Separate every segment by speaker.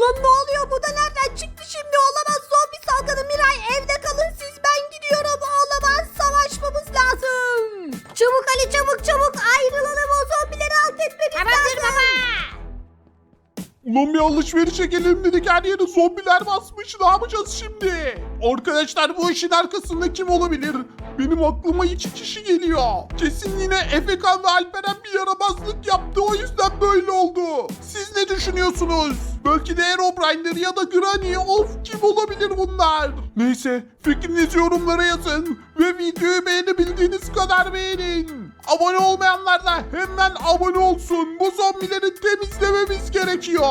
Speaker 1: Lan ne oluyor bu da nereden çıktı şimdi olamaz zombi salgını Miray evde kalın siz ben gidiyorum olamaz savaşmamız lazım. Çabuk Ali çabuk çabuk ayrılalım o zombileri alt etmemiz
Speaker 2: Tamamdır
Speaker 1: lazım.
Speaker 2: baba.
Speaker 3: Ulan bir alışverişe gelelim dedik her yere zombiler basmış ne yapacağız şimdi? Arkadaşlar bu işin arkasında kim olabilir? Benim aklıma iki kişi geliyor. Kesin yine Efekan ve Alperen bir yaramazlık yaptı o yüzden böyle oldu. Siz ne düşünüyorsunuz? Belki de Herobrine'dir ya da Granny of kim olabilir bunlar? Neyse fikrinizi yorumlara yazın ve videoyu beğenebildiğiniz kadar beğenin. Abone olmayanlar da hemen abone olsun. Bu zombileri temizlememiz gerekiyor.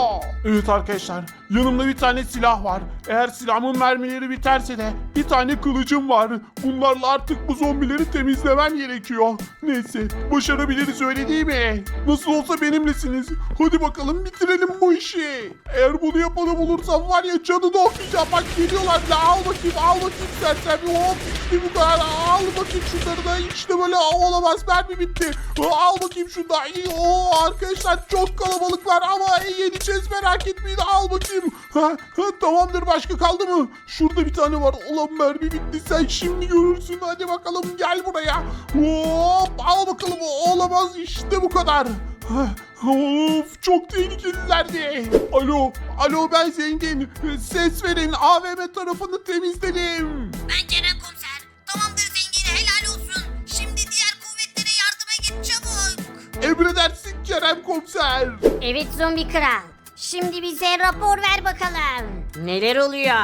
Speaker 3: Evet arkadaşlar yanımda bir tane silah var. Eğer silahımın mermileri biterse de bir tane kılıcım var. Bunlarla artık bu zombileri temizlemem gerekiyor. Neyse başarabiliriz öyle değil mi? Nasıl olsa benimlesiniz. Hadi bakalım bitirelim bu işi. Eğer bunu yapanı bulursam var ya canını okuyacağım. Bak geliyorlar ya al bakayım al bakayım sersen. Hop işte bu kadar. Al bakayım şunları da işte böyle olamaz mermi bitti. Al bakayım şunu da. Oo, arkadaşlar çok kalabalıklar ama yeneceğiz merak etmeyin. Al bakayım. Ha, ha, tamamdır başka kaldı mı? Şurada bir tane var. Ulan mermi bitti sen şimdi görürsün. Hadi bakalım gel buraya. Hop al bakalım olamaz işte bu kadar. Of çok tehlikelilerdi. Alo, alo ben zengin. Ses verin AVM tarafını temizledim.
Speaker 2: Ben Kerem komiser. Tamamdır
Speaker 3: Emredersin Kerem komiser.
Speaker 2: Evet zombi kral. Şimdi bize rapor ver bakalım. Neler oluyor?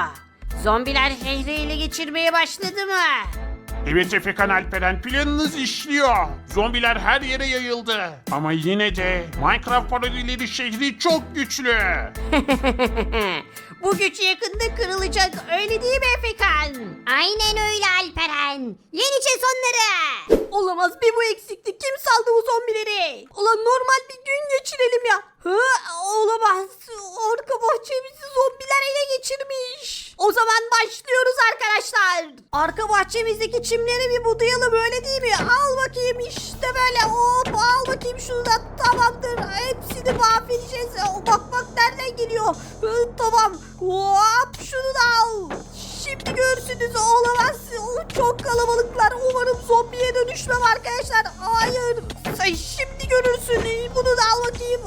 Speaker 2: Zombiler şehri ele geçirmeye başladı mı?
Speaker 3: Evet Efekan Alperen planınız işliyor. Zombiler her yere yayıldı. Ama yine de Minecraft paralelleri şehri çok güçlü.
Speaker 2: Bu güç yakında kırılacak öyle değil mi Efekan? Aynen öyle Alperen. Yeneceğiz onları.
Speaker 1: Olamaz bir bu eksikti kim saldı bu zombileri? Ulan normal bir gün geçirelim ya. Olamaz arka bahçemizi zombiler ele geçirmiş. O zaman başlıyoruz arkadaşlar. Arka bahçemizdeki çimleri bir budayalım öyle değil mi? Al bakayım işte böyle hop al bakayım şunu da tamamdır. Hepsini mahvedeceğiz. Bak bak nereden geliyor. Tamam hop şunu da al. Şimdi görürsünüz olamaz. Çok kalabalıklar. Umarım zombiye dönüşmem arkadaşlar. Hayır. Sen şimdi görürsün. Bunu da al bakayım.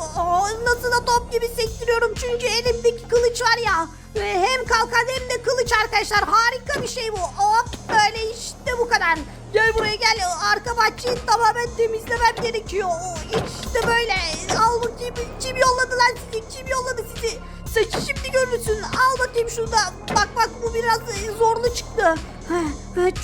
Speaker 1: Nasıl da top gibi sektiriyorum. Çünkü elimdeki kılıç var ya. Hem kalkan hem de kılıç arkadaşlar. Harika bir şey bu. Hop böyle işte bu kadar. Gel buraya gel. Arka bahçeyi tamamen temizlemem gerekiyor. İşte böyle. Al bakayım. Kim yolladı lan sizi? Kim yolladı sizi? Sen şimdi görürsün. Al bakayım şunu. Bak bak bu biraz e, zorlu çıktı.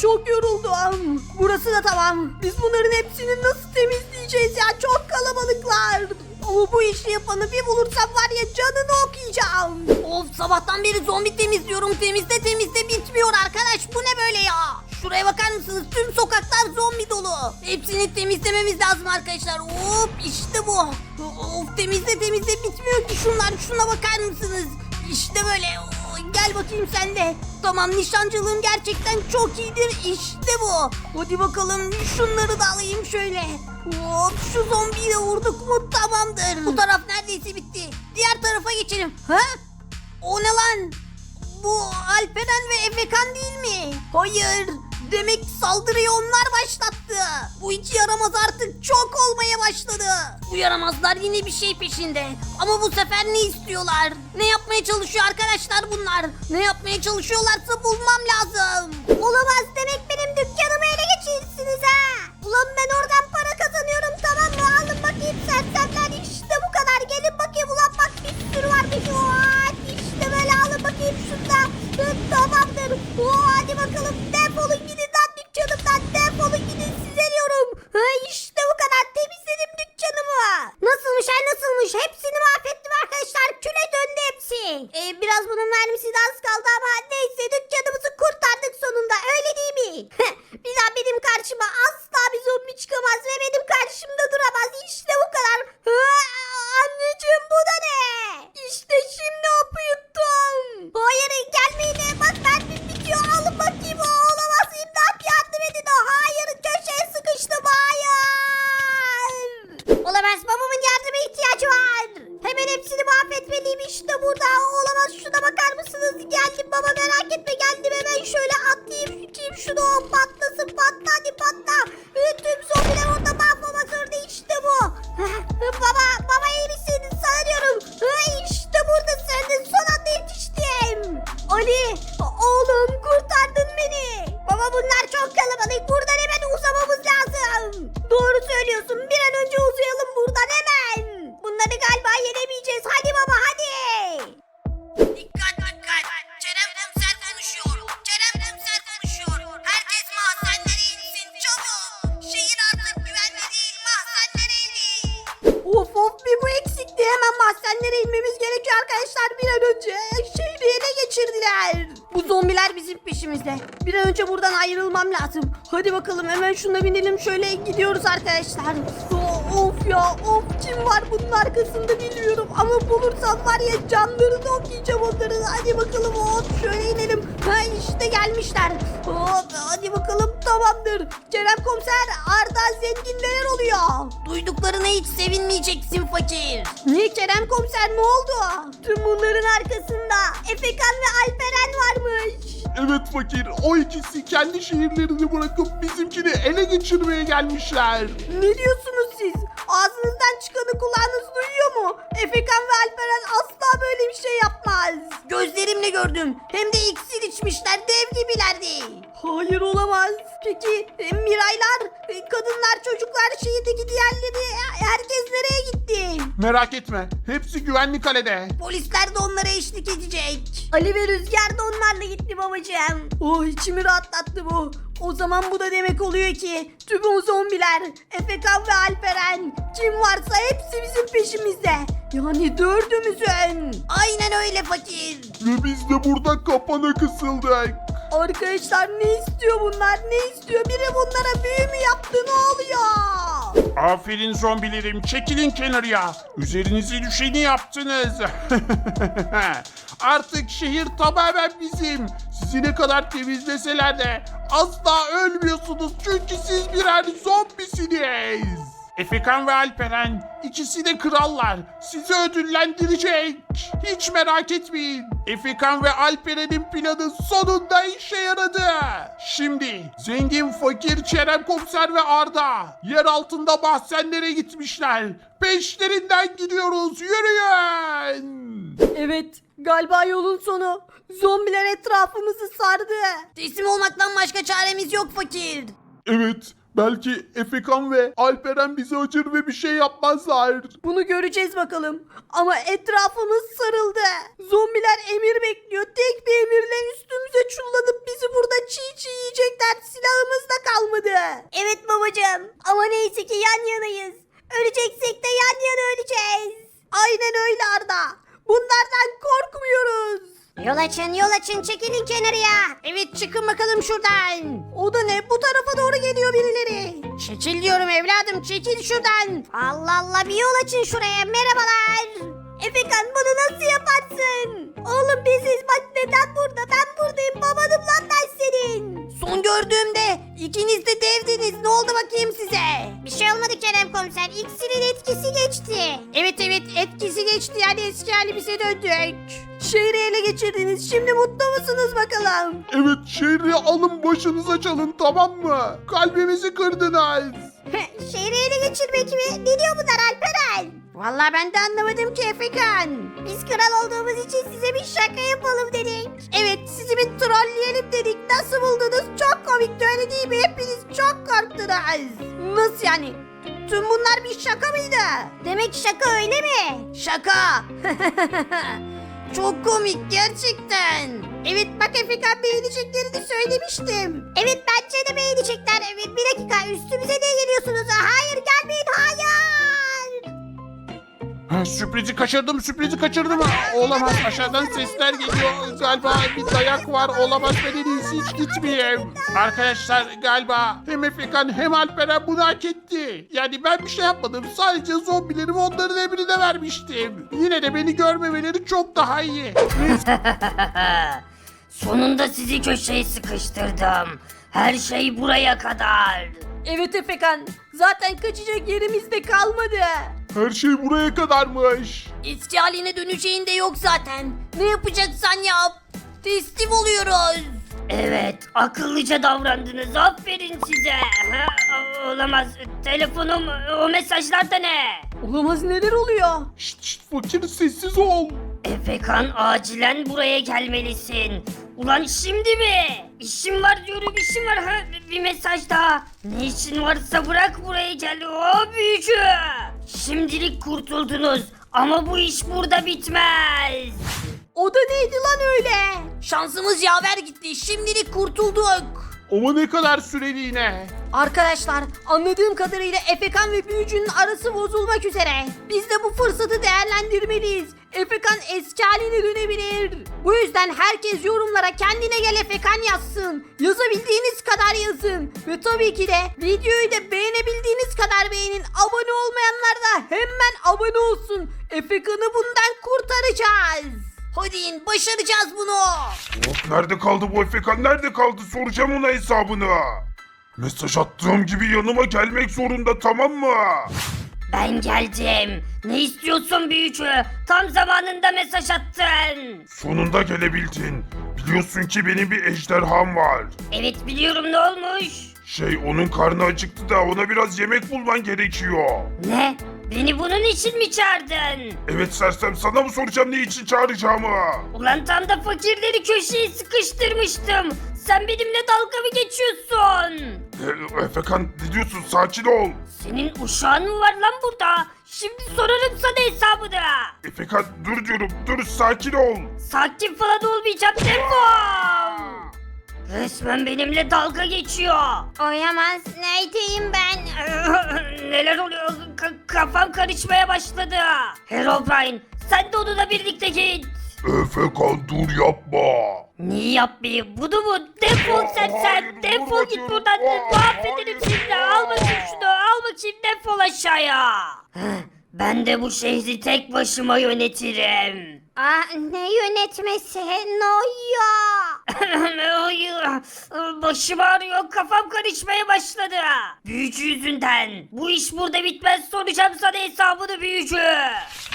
Speaker 1: Çok yoruldum. Burası da tamam. Biz bunların hepsini nasıl temizleyeceğiz ya? Çok kalabalıklar. Ama bu işi yapanı bir bulursam var ya canını okuyacağım.
Speaker 2: Of sabahtan beri zombi temizliyorum. Temizle temizle bitmiyor arkadaş. Bu ne böyle ya? Şuraya bakar mısınız? Tüm sokaklar zombi dolu. Hepsini temizlememiz lazım arkadaşlar. Hop işte bu. Of temizle temizle bitmiyor ki şunlar. Şuna bakar mısınız? İşte böyle. Gel bakayım sen de. Tamam nişancılığım gerçekten çok iyidir. İşte bu. Hadi bakalım şunları da alayım şöyle. Hop şu zombiyi vurduk mu tamamdır. Bu taraf neredeyse bitti. Diğer tarafa geçelim. Ha? O ne lan? Bu Alperen ve Efekan değil mi? Hayır. Demek saldırıyı onlar başlattı. Bu iki yaramaz artık çok olmaya başladı. Bu yaramazlar yine bir şey peşinde. Ama bu sefer ne istiyorlar? Ne yapmaya çalışıyor arkadaşlar bunlar? Ne yapmaya çalışıyorlarsa bulmam lazım.
Speaker 1: Olamaz demek benim dükkanımı ele geçirirsiniz ha. Ulan ben oradan para kazanıyorum tamam mı? Alın bakayım sersemler işte
Speaker 2: söylüyorsun bir
Speaker 1: lazım. Hadi bakalım hemen şuna binelim şöyle gidiyoruz arkadaşlar. Of ya of kim var bunun arkasında bilmiyorum. Ama bulursam var ya canlarını okuyacağım onların. Hadi bakalım hop şöyle inelim. İşte gelmişler. Hop hadi bakalım tamamdır. Kerem komiser Arda zengin neler oluyor?
Speaker 2: Duyduklarına hiç sevinmeyeceksin fakir.
Speaker 1: Niye Kerem komiser ne oldu? Tüm bunların arkasında Efekan ve Alperen varmış.
Speaker 3: Evet fakir o ikisi kendi şehirlerini bırakıp bizimkini ele geçirmeye gelmişler.
Speaker 1: Ne diyorsunuz siz? Ağzınızdan çıkanı kulağınız duyuyor mu? Efekan ve Alperen asla böyle bir şey yapmaz.
Speaker 2: Gözlerimle gördüm. Hem de iksir içmişler dev gibilerdi.
Speaker 1: Hayır olamaz. Peki e, Miraylar, e, kadınlar, çocuklar, şehirdeki diğerleri e, herkes nereye gitti?
Speaker 3: Merak etme hepsi güvenli kalede.
Speaker 2: Polisler de onlara eşlik edecek.
Speaker 1: Ali ve Rüzgar da onlarla gitti babacığım. Oh içimi rahatlattı bu. O zaman bu da demek oluyor ki tüm o zombiler, Efekan ve Alperen kim varsa hepsi bizim peşimizde. Yani dördümüzün.
Speaker 2: Aynen öyle fakir.
Speaker 3: Ve biz de burada kapana kısıldık.
Speaker 1: Arkadaşlar ne istiyor bunlar? Ne istiyor? Biri bunlara büyü mü yaptı? Ne oluyor?
Speaker 3: Aferin zombilerim çekilin kenarıya. Üzerinize düşeni yaptınız. Artık şehir tamamen bizim. Sizi ne kadar temizleseler de asla ölmüyorsunuz çünkü siz birer zombisiniz. Efekan ve Alperen ikisi de krallar. Sizi ödüllendirecek. Hiç merak etmeyin. Efekan ve Alperen'in planı sonunda işe yaradı. Şimdi zengin, fakir, Kerem Komiser ve Arda yer altında mahzenlere gitmişler. Peşlerinden gidiyoruz. Yürüyün.
Speaker 1: Evet galiba yolun sonu. Zombiler etrafımızı sardı.
Speaker 2: Teslim olmaktan başka çaremiz yok fakir.
Speaker 3: Evet, belki Efekan ve Alperen bizi acır ve bir şey yapmazlar.
Speaker 1: Bunu göreceğiz bakalım. Ama etrafımız sarıldı. Zombiler emir bekliyor. Tek bir emirle üstümüze çullanıp bizi burada çiğ çiğ yiyecekler. Silahımız da kalmadı.
Speaker 2: Evet babacığım ama neyse ki yan yanayız. Öleceksek de yan yana öleceğiz.
Speaker 1: Aynen öyle Arda. Bunlardan korkmuyoruz.
Speaker 2: Yol açın yol açın çekilin kenarıya. Evet çıkın bakalım şuradan.
Speaker 1: O da ne? Bu tarafa doğru geliyor birileri.
Speaker 2: Çekil diyorum evladım çekil şuradan. Allah Allah bir yol açın şuraya merhabalar.
Speaker 1: Efekan bunu nasıl yaparsın? Oğlum biziz bak neden burada? Ben buradayım babanım lan ben senin.
Speaker 2: Son gördüğümde ikiniz de devdiniz ne oldu bakayım size? Bir şey olmadı Kerem komiser iksirin etkisi geçti. Evet evet etkisi geçti yani eski halimize döndük.
Speaker 1: Şehri ele geçirdiniz. Şimdi mutlu musunuz bakalım?
Speaker 3: Evet, şehri alın başınıza çalın tamam mı? Kalbimizi kırdınız.
Speaker 2: Şehri ele geçirmek mi? Ne diyor bunlar Alperen? Vallahi ben de anlamadım ki Efekan. Biz kral olduğumuz için size bir şaka yapalım dedik.
Speaker 1: Evet sizi bir trolleyelim dedik. Nasıl buldunuz? Çok komikti öyle değil mi? Hepiniz çok korktunuz. Nasıl yani? Tüm bunlar bir şaka mıydı?
Speaker 2: Demek şaka öyle mi?
Speaker 1: Şaka.
Speaker 2: Çok komik gerçekten.
Speaker 1: Evet bak Efekan beğeneceklerini söylemiştim.
Speaker 2: Evet bence de beğenecekler. Evet bir dakika üstümüze niye geliyorsunuz? Hayır gelmeyin hayır.
Speaker 3: Ha, sürprizi kaçırdım, sürprizi kaçırdım. Ha, Olamaz, aşağıdan sesler geliyor. Galiba bir dayak var, olamaz. Ben en iyisi hiç gitmeyeyim. Arkadaşlar galiba hem Efekan hem Alperen bunu hak etti. Yani ben bir şey yapmadım. Sadece zombilerimi onların emrine vermiştim. Yine de beni görmemeleri çok daha iyi.
Speaker 4: Sonunda sizi köşeye sıkıştırdım. Her şey buraya kadar.
Speaker 1: Evet Efekan. Zaten kaçacak yerimiz de kalmadı.
Speaker 5: Her şey buraya kadarmış.
Speaker 2: Eski haline döneceğin de yok zaten. Ne yapacaksan yap. Teslim oluyoruz.
Speaker 4: Evet, akıllıca davrandınız. Aferin size. Ha, olamaz. Telefonum, o mesajlar da ne?
Speaker 1: Olamaz neler oluyor?
Speaker 5: Şşt şşt fakir sessiz ol.
Speaker 4: Efekan acilen buraya gelmelisin. Ulan şimdi mi? İşim var diyorum işim var. Ha, bir mesaj daha. Ne işin varsa bırak buraya gel. O büyücü. Şimdilik kurtuldunuz. Ama bu iş burada bitmez.
Speaker 1: O da neydi lan öyle?
Speaker 2: Şansımız yaver gitti. Şimdilik kurtulduk.
Speaker 5: Ama ne kadar süreliğine.
Speaker 1: Arkadaşlar anladığım kadarıyla Efekan ve büyücünün arası bozulmak üzere. Biz de bu fırsatı değerlendirmeliyiz. Efekan eski haline dönebilir. Bu yüzden herkes yorumlara kendine gel Efekan yazsın. Yazabildiğiniz kadar yazın. Ve tabii ki de videoyu da beğenebildiğiniz kadar beğenin. Abone olmayanlar da hemen abone olsun. Efekan'ı bundan kurtaracağız.
Speaker 2: Hadi in, başaracağız bunu.
Speaker 5: Of nerede kaldı bu Efekan nerede kaldı soracağım ona hesabını. Mesaj attığım gibi yanıma gelmek zorunda tamam mı?
Speaker 4: Ben geldim. Ne istiyorsun büyücü? Tam zamanında mesaj attın.
Speaker 5: Sonunda gelebildin. Biliyorsun ki benim bir ejderham var.
Speaker 4: Evet biliyorum ne olmuş?
Speaker 5: Şey onun karnı acıktı da ona biraz yemek bulman gerekiyor.
Speaker 4: Ne? Beni bunun için mi çağırdın?
Speaker 5: Evet sersem sana mı soracağım ne için çağıracağımı?
Speaker 4: Ulan tam da fakirleri köşeye sıkıştırmıştım. Sen benimle dalga mı geçiyorsun?
Speaker 5: E, Efekan ne diyorsun sakin ol.
Speaker 4: Senin uşağın mı var lan burada? Şimdi sorarım sana hesabını.
Speaker 5: Efekan dur diyorum dur sakin ol.
Speaker 4: Sakin falan olmayacağım defol. Resmen benimle dalga geçiyor.
Speaker 2: Oyamaz. Neydeyim ben?
Speaker 4: Neler oluyor? Ka- kafam karışmaya başladı. Herobrine sen de onunla birlikte git.
Speaker 5: Efekan dur yapma.
Speaker 4: Niye yapmayayım? Bunu mu? Defol sen sen. Defol git buradan. Mahvederim
Speaker 5: hayır,
Speaker 4: şimdi. Al bakayım şunu. Al bakayım defol aşağıya. Ben de bu şehri tek başıma yönetirim.
Speaker 2: Aa, ne yönetmesi? Ne oluyor?
Speaker 4: Hayır. Başım ağrıyor. Kafam karışmaya başladı. Büyücü yüzünden. Bu iş burada bitmez. Soracağım sana hesabını büyücü.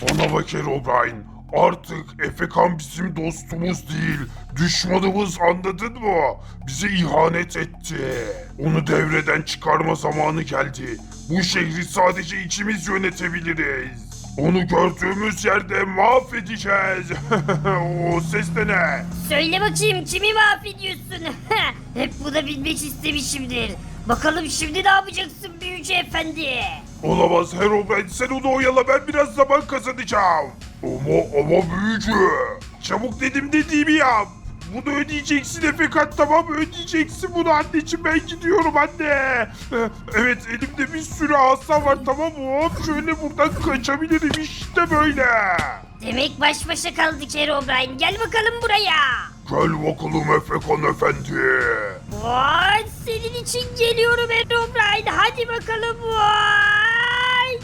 Speaker 5: Bana bak Herobrine. Artık Efekan bizim dostumuz değil, düşmanımız anladın mı? Bize ihanet etti. Onu devreden çıkarma zamanı geldi. Bu şehri sadece içimiz yönetebiliriz. Onu gördüğümüz yerde mahvedeceğiz. o ses de ne?
Speaker 4: Söyle bakayım kimi mahvediyorsun? Hep bunu bilmek istemişimdir. Bakalım şimdi ne yapacaksın büyücü efendi?
Speaker 5: Olamaz Herobrine sen onu oyala ben biraz zaman kazanacağım. Ama ama büyücü. Çabuk dedim dediğimi yap. Bunu ödeyeceksin Efekan tamam ödeyeceksin bunu anneciğim ben gidiyorum anne. Ee, Evet elimde bir sürü asa var tamam? Hop şöyle buradan kaçabilirim işte böyle.
Speaker 4: Demek baş başa kaldık Herobrine. Gel bakalım buraya.
Speaker 5: Gel bakalım Efekan efendi.
Speaker 4: Vay senin için geliyorum Herobrine. Hadi bakalım vay.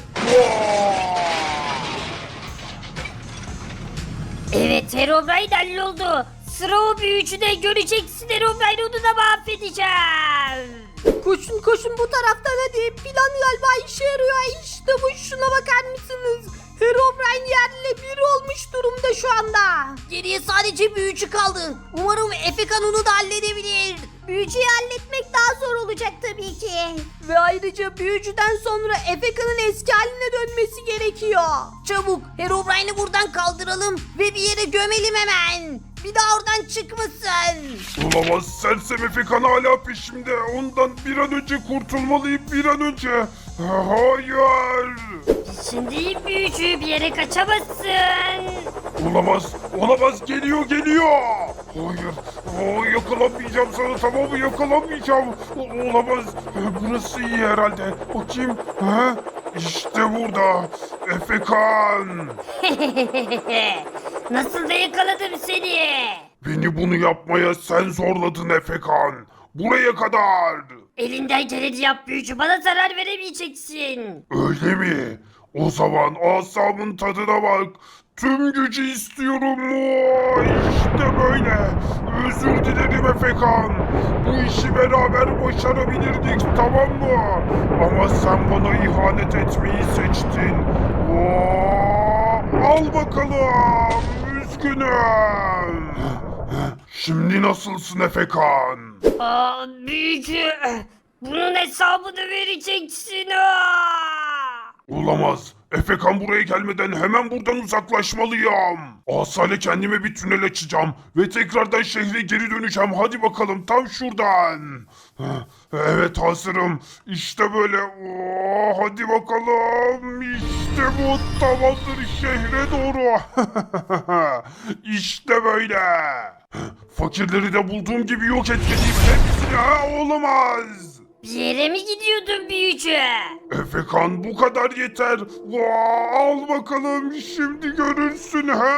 Speaker 4: Evet Herobrine halloldu. Sıra o büyücüde göreceksin Herobrine onu da mahvedeceğim.
Speaker 1: Koşun koşun bu taraftan hadi. Plan galiba işe yarıyor. İşte bu şuna bakar mısınız? Herobrine yerle bir olmuş durumda şu anda.
Speaker 2: Geriye sadece büyücü kaldı. Umarım Efekan onu da halledebilir. Büyücüyü halletmek daha zor olacak tabii ki.
Speaker 1: Ve ayrıca büyücüden sonra Efeka'nın eski haline dönmesi gerekiyor.
Speaker 2: Çabuk Herobrine'i buradan kaldıralım ve bir yere gömelim hemen. Bir daha oradan çıkmasın.
Speaker 5: Olamaz sersem Efekan hala peşimde. Ondan bir an önce kurtulmalıyım bir an önce. Hayır.
Speaker 4: Şimdi büyücü bir yere kaçamazsın.
Speaker 5: Olamaz, olamaz geliyor geliyor. Hayır, o yakalamayacağım sana tamam mı yakalanmayacağım. O- Olamaz, burası iyi herhalde. Bakayım, ha? İşte burada, Efekan.
Speaker 4: Nasıl da yakaladım seni.
Speaker 5: Beni bunu yapmaya sen zorladın Efekan. Buraya kadar.
Speaker 4: Elinden geleni yap büyücü bana zarar veremeyeceksin.
Speaker 5: Öyle mi? O zaman asamın tadına bak. Tüm gücü istiyorum mu? İşte böyle. Özür dilerim Efekan. Bu işi beraber başarabilirdik tamam mı? Ama sen bana ihanet etmeyi seçtin. Oo, al bakalım. Üzgünüm. Şimdi nasılsın Efekan?
Speaker 4: Aa, büyücü. Bunun hesabını vereceksin. Aa!
Speaker 5: Olamaz. Efekan buraya gelmeden hemen buradan uzaklaşmalıyım. Asale kendime bir tünel açacağım ve tekrardan şehre geri döneceğim. Hadi bakalım tam şuradan. Evet hazırım. İşte böyle. Oo, hadi bakalım. İşte bu tamamdır şehre doğru. işte böyle. Fakirleri de bulduğum gibi yok etmeliyim hepsini. Ha, olamaz.
Speaker 4: Bir yere mi gidiyordun büyücü?
Speaker 5: Efekan bu kadar yeter. Vaa, al bakalım şimdi görürsün. Ha?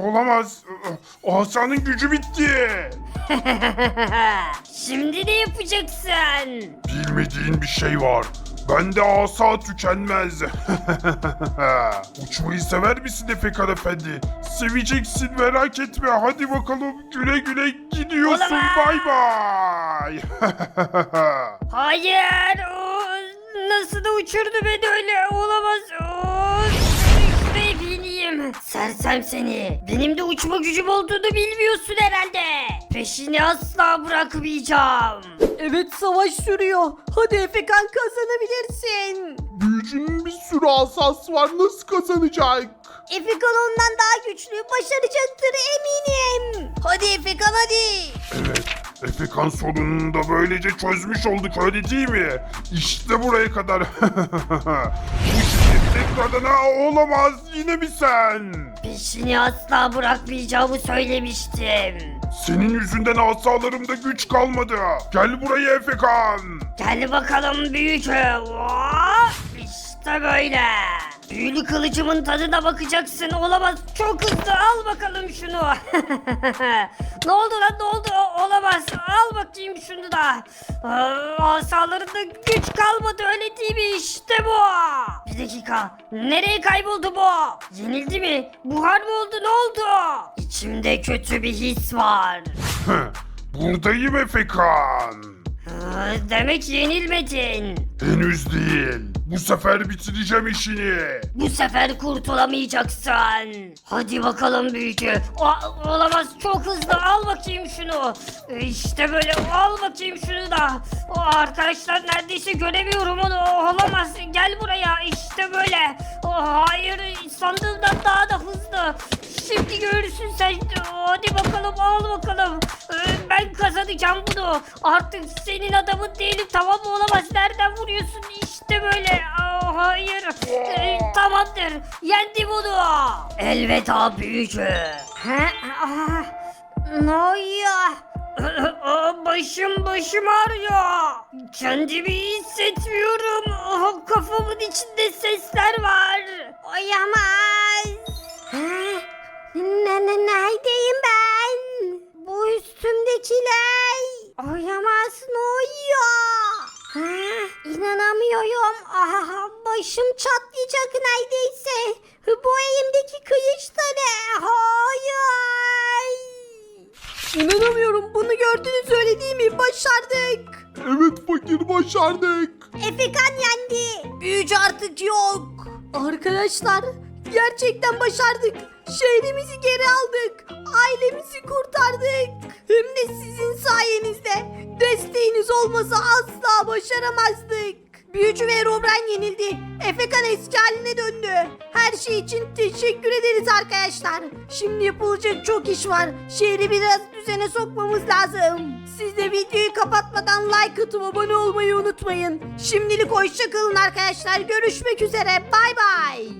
Speaker 5: Olamaz. Asanın gücü bitti.
Speaker 4: Şimdi ne yapacaksın?
Speaker 5: Bilmediğin bir şey var. Bende asa tükenmez. Uçmayı sever misin Efekan Efendi? Seveceksin merak etme. Hadi bakalım güle güle gidiyorsun.
Speaker 4: Olamaz.
Speaker 5: Bay bay.
Speaker 4: Hayır. o nasıl da uçurdu beni öyle. Olamaz. O Ve bineyim. Sersem seni. Benim de uçma gücüm olduğunu bilmiyorsun herhalde. Peşini asla bırakmayacağım.
Speaker 1: Evet savaş sürüyor. Hadi Efekan kazanabilirsin.
Speaker 5: Büyücünün bir sürü asası var. Nasıl kazanacak?
Speaker 2: Efekan ondan daha güçlü. Başaracaktır eminim. Hadi Efekan hadi.
Speaker 5: Evet, Efekan sorununu da böylece çözmüş olduk öyle değil mi? İşte buraya kadar. Bu ha, olamaz yine mi sen?
Speaker 4: Peşini asla bırakmayacağımı söylemiştim.
Speaker 5: Senin yüzünden asalarımda güç kalmadı. Gel buraya Efekan.
Speaker 4: Gel bakalım. Hop, İşte böyle. Büyülü kılıcımın tadına bakacaksın. Olamaz. Çok hızlı. Al bakalım şunu. ne oldu lan ne oldu? Olamaz. Al bakayım şunu da. Asalarında güç kalmadı öyle değil mi? İşte bu. Bir dakika. Nereye kayboldu bu? Yenildi mi? Buhar mı oldu? Ne oldu? İçimde kötü bir his var.
Speaker 5: Buradayım Efekan.
Speaker 4: Demek yenilmedin.
Speaker 5: Henüz değil. Bu sefer bitireceğim işini.
Speaker 4: Bu sefer kurtulamayacaksın. Hadi bakalım büyücü. O- olamaz çok hızlı al bakayım şunu. İşte böyle al bakayım şunu da. O arkadaşlar neredeyse göremiyorum onu. Olamaz gel buraya işte böyle. O, hayır sandığımdan daha da hızlı. Şimdi görürsün sen. Hadi bakalım al bakalım. Ee, Ben kazanacağım bunu. Artık senin adamın değilim tamam mı? Olamaz. Nereden vuruyorsun? İşte böyle. Aa, hayır. Ee, tamamdır. Yendim onu. Elveda büyücü. Ha? Aa, ne oluyor? Aa, başım başım ağrıyor. Kendimi iyi hissetmiyorum. Aa, kafamın içinde sesler var.
Speaker 2: Oyamaz. Ha? Ne, ne, neredeyim ben? Bu üstümdekiler. Oyamaz ne oluyor? Ha? İnanamıyorum. Aha, başım çatlayacak neredeyse. Bu elimdeki ne? Hayır.
Speaker 1: İnanamıyorum bunu gördünüz öyle değil mi? Başardık.
Speaker 5: Evet fakir başardık.
Speaker 2: Efekan yendi. Büyücü artık yok.
Speaker 1: Arkadaşlar gerçekten başardık. Şehrimizi geri aldık. Ailemizi kurtardık. Hem de sizin sayenizde. Desteğiniz olmasa asla başaramazdık. Büyücü ve Robren yenildi. Efekan eski haline döndü. Her şey için teşekkür ederiz arkadaşlar. Şimdi yapılacak çok iş var. Şehri biraz düzene sokmamız lazım. Siz de videoyu kapatmadan like atıp abone olmayı unutmayın. Şimdilik hoşça kalın arkadaşlar. Görüşmek üzere. Bay bay.